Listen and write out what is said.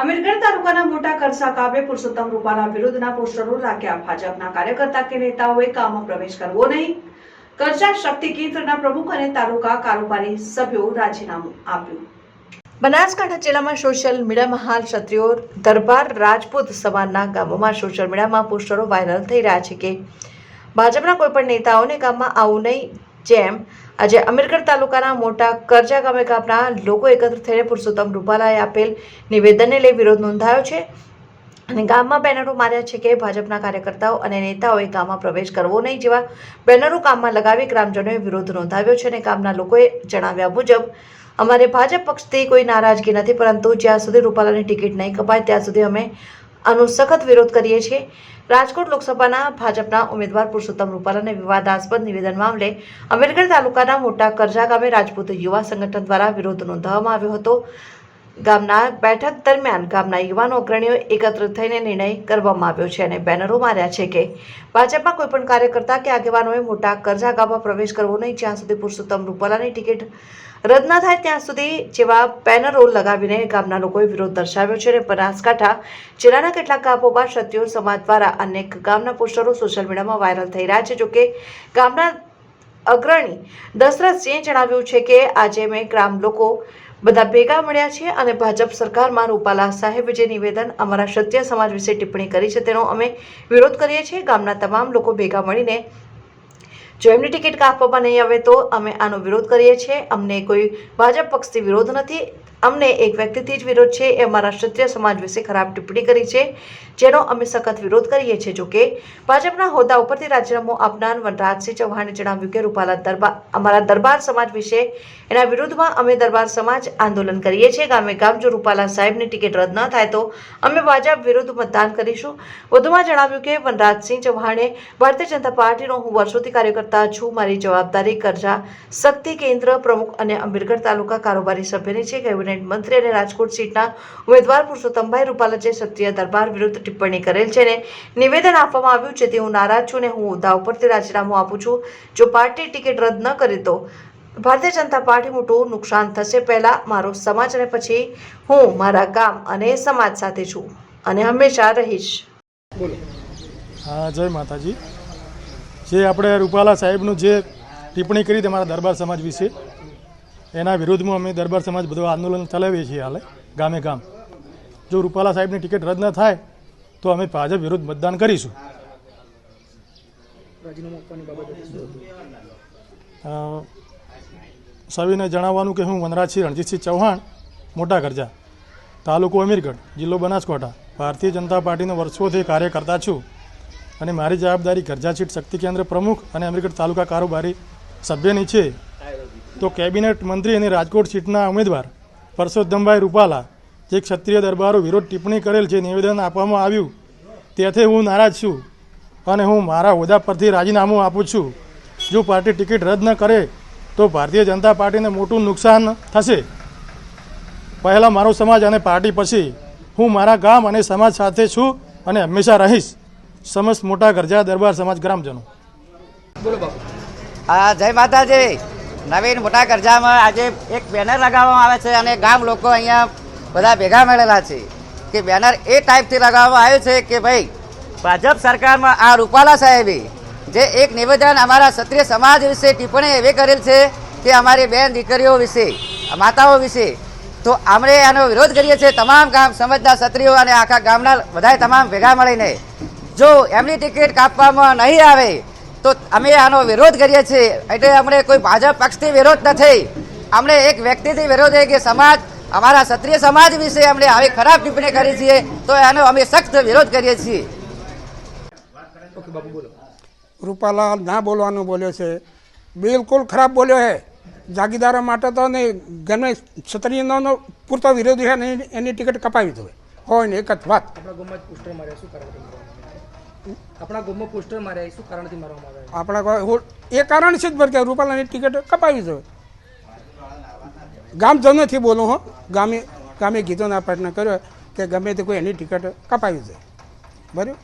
અમીરગઢ તાલુકાના મોટા કરસા ગામે પુરુષોત્તમ રૂપાલા વિરુદ્ધના પોસ્ટરો લાગ્યા. ભાજપના કાર્યકર્તા કે નેતાઓએ કામમાં પ્રવેશ કરવો નહીં. કરજા શક્તિ કેન્દ્રના પ્રમુખ અને તાલુકા કારોબારી સભ્યો રાજીનામું આપ્યું. બનાસકાંઠા જિલ્લામાં સોશિયલ મીડિયામાં હાલ ક્ષત્રિયો દરબાર રાજપૂત સમાજના ગામોમાં સોશિયલ મીડિયામાં પોસ્ટરો વાયરલ થઈ રહ્યા છે કે ભાજપના કોઈપણ નેતાઓને ગામમાં આવું નહીં. જેમ આજે અમીરગઢ તાલુકાના મોટા કરજા ગામે ગામના લોકો એકત્ર થઈને પુરુષોત્તમ રૂપાલાએ આપેલ નિવેદનને લઈ વિરોધ નોંધાયો છે. અને ગામમાં બેનરો માર્યા છે કે ભાજપના કાર્યકર્તાઓ અને નેતાઓએ ગામમાં પ્રવેશ કરવો નહીં જેવા બેનરો ગામમાં લગાવી ગ્રામજનોએ વિરોધ નોંધાવ્યો છે અને ગામના લોકોએ જણાવ્યા મુજબ, અમારે ભાજપ પક્ષથી કોઈ નારાજગી નથી, પરંતુ જ્યાં સુધી રૂપાલાની ટિકિટ નહીં કપાય, ત્યાં સુધી અમે આનો સખત વિરોધ કરીએ છીએ. રાજકોટ લોકસભાના ભાજપના ઉમેદવાર પુરુષોત્તમ રૂપાલાને વિવાદાસ્પદ નિવેદન મામલે અમીરગઢ તાલુકાના મોટા કરજા ગામે રાજપૂત યુવા સંગઠન દ્વારા વિરોધ નોંધાવવામાં આવ્યો હતો. ગામના બેઠક દરમિયાન ગામના યુવાનો અગ્રણીઓ એકત્ર થઈને નિર્ણય કરવામાં આવ્યો છે અને બેનરો માર્યા છે કે ભાજપમાં કોઈપણ કાર્યકર્તા કે આગેવાનોએ મોટા કરજા ગામમાં પ્રવેશ કરવો નહીં. જ્યાં સુધી પુરુષોત્તમ રૂપાલાની ટિકિટ રદ ન થાય ત્યાં સુધી જેવા બેનરો લગાવીને ગામના લોકોએ વિરોધ દર્શાવ્યો છે અને બનાસકાંઠા જિલ્લાના કેટલાક ગામોમાં ક્ષત્રિયો સમાજ દ્વારા અનેક ગામના પોસ્ટરો સોશિયલ મીડિયામાં વાયરલ થઈ રહ્યા છે. જોકે ગામના અગ્રણી દશરથસિંહે જણાવ્યું છે કે આજે મેં ગ્રામ લોકો બધા ભેગા મળ્યા છે અને ભાજપ સરકારમાં રૂપાલા સાહેબ જે નિવેદન અમારા ક્ષત્રિય સમાજ વિશે ટિપ્પણી કરી છે તેનો અમે વિરોધ કરીએ છીએ. ગામના તમામ લોકો ભેગા મળીને જો એમની ટિકિટ કાપવામાં નહીં આવે તો અમે આનો વિરોધ કરીએ છીએ. અમને કોઈ ભાજપ પક્ષથી વિરોધ નથી. અમને એક વ્યક્તિથી જ વિરોધ છે. એ અમારા ક્ષત્રિય સમાજ વિશે ખરાબ ટિપ્પણી કરી છે. જેનો અમે સખત વિરોધ કરીએ છીએ. જોકે ભાજપના હોદ્દા ઉપરથી રાજીનામું આપનાર વનરાજસિંહ ચૌહાણે જણાવ્યું કે રૂપાલા દરબાર, અમારા દરબાર સમાજ વિશે એના વિરુદ્ધમાં અમે દરબાર સમાજ આંદોલન કરીએ છીએ. ગામે ગામ જો રૂપાલા સાહેબની ટિકિટ રદ ન થાય તો અમે ભાજપ વિરુદ્ધ મતદાન કરીશું. વધુમાં જણાવ્યું કે વનરાજસિંહ ચૌહાણે ભારતીય જનતા પાર્ટીનો હું વર્ષોથી કાર્યકર્તા છું. મારી જવાબદારી કરજા શક્તિ કેન્દ્ર પ્રમુખ અને અમીરગઢ તાલુકા કારોબારી સભ્યની છે. કેબિનેટ મંત્રી અને રાજકોટ સીટના ઉમેદવાર પુરુષોત્તમભાઈ રૂપાલાજે ક્ષત્રિય દરબાર વિરુદ્ધ ટિપ્પણી કરેલ છે ને નિવેદન આપવામાં આવ્યું છે તે હું નારાજ છું ને હું હોદ્દા ઉપરથી રાજીનામું આપું છું. જો પાર્ટી ટિકિટ રદ ન કરે તો ભારતીય જનતા પાર્ટી મોટું નુકસાન થશે. પહેલાં મારો સમાજ અને પછી હું મારા ગામ અને સમાજ સાથે છું અને હંમેશા રહીશ. હા જય માતાજી. જે આપણે રૂપાલા સાહેબનું જે ટિપ્પણી કરી તમારા દરબાર સમાજ વિશે એના વિરોધમાં અમે દરબાર સમાજ બધું આંદોલન ચલાવીએ છીએ હાલે ગામે ગામ. જો રૂપાલા સાહેબની ટિકિટ રદ ન થાય તો અમે ભાજપ વિરુદ્ધ મતદાન કરીશું. સવિને જણાવવાનું કે હું વનરાજસિંહ રણજીતસિંહ ચૌહાણ મોટા કરજા તાલુકો અમીરગઢ જિલ્લો બનાસકાંઠા ભારતીય જનતા પાર્ટીનો વર્ષોથી કાર્યકર્તા છું અને મારી જવાબદારી કરજા સીટ શક્તિ કેન્દ્ર પ્રમુખ અને અમીરગઢ તાલુકા કારોબારી સભ્યની છે. તો કેબિનેટ મંત્રી અને રાજકોટ સીટના ઉમેદવાર પરસોત્તમભાઈ રૂપાલા, જે ક્ષત્રિય દરબારો વિરોધ ટિપ્પણી કરેલ છે નિવેદન આપવામાં આવ્યું તેથી હું નારાજ છું અને હું મારા હોદ્દા પરથી રાજીનામું આપું છું. જો પાર્ટી ટિકિટ રદ ન કરે, તો ભારતીય જનતા પાર્ટીને મોટું નુકસાન થશે. પહેલાં મારો સમાજ અને પાર્ટી પછી હું મારા ગામ અને સમાજ સાથે છું અને હંમેશા રહીશ. સમસ્ત મોટા ગરજા દરબાર સમાજ ગ્રામજનો. હા, જય માતાજી. નવીન મોટા કરજામાં આજે એક બેનર લગાવવામાં આવે છે અને ગામ લોકો અહીંયા બધા ભેગા મળેલા છે કે બેનર એ ટાઈપથી લગાવવામાં આવ્યું છે કે ભાઈ, ભાજપ સરકારમાં આ રૂપાલા સાહેબે જે એક નિવેદન અમારા ક્ષત્રિય સમાજ વિશે ટિપ્પણી એવી કરેલ છે કે અમારી બેન દીકરીઓ વિશે, માતાઓ વિશે, તો અમે એનો વિરોધ કરીએ છીએ તમામ ગામ સમજદાર ક્ષત્રિયો અને આખા ગામના બધા તમામ ભેગા મળીને. જો એમની ટિકિટ કાપવામાં નહીં આવે તો અમે આનો વિરોધ કરીએ છીએ. એટલે અમને કોઈ ભાજપ પક્ષથી વિરોધ નથી. અમને એક વ્યક્તિથી વિરોધ છે કે સમાજ, અમારા ક્ષત્રિય સમાજ વિશે અમને આવી ખરાબ ટિપ્પણી કરી છીએ તો એનો અમે સખ્ત વિરોધ કરીએ છીએ. રૂપાલા ના બોલવાનું બોલ્યો છે. બિલકુલ ખરાબ બોલ્યો છે. જાગીદારો માટે તો નહીં ગમે ક્ષત્રિયનો પૂરતો વિરોધી છે એની ટિકિટ કપાવી દો હોય ને એક જ વાત. આપણા ગામમાં પોસ્ટર માર્યા શું કારણથી મારવામાં આવ્યા આપણા એ કારણ છે જ ભર કે રૂપાલાની ટિકિટ કપાવી દો ગામજનોથી બોલું હો. ગામે ગામે ગીતોના પ્રયત્ન કર્યો કે ગમે તે કોઈ એની ટિકિટ કપાવી દે બરાબર?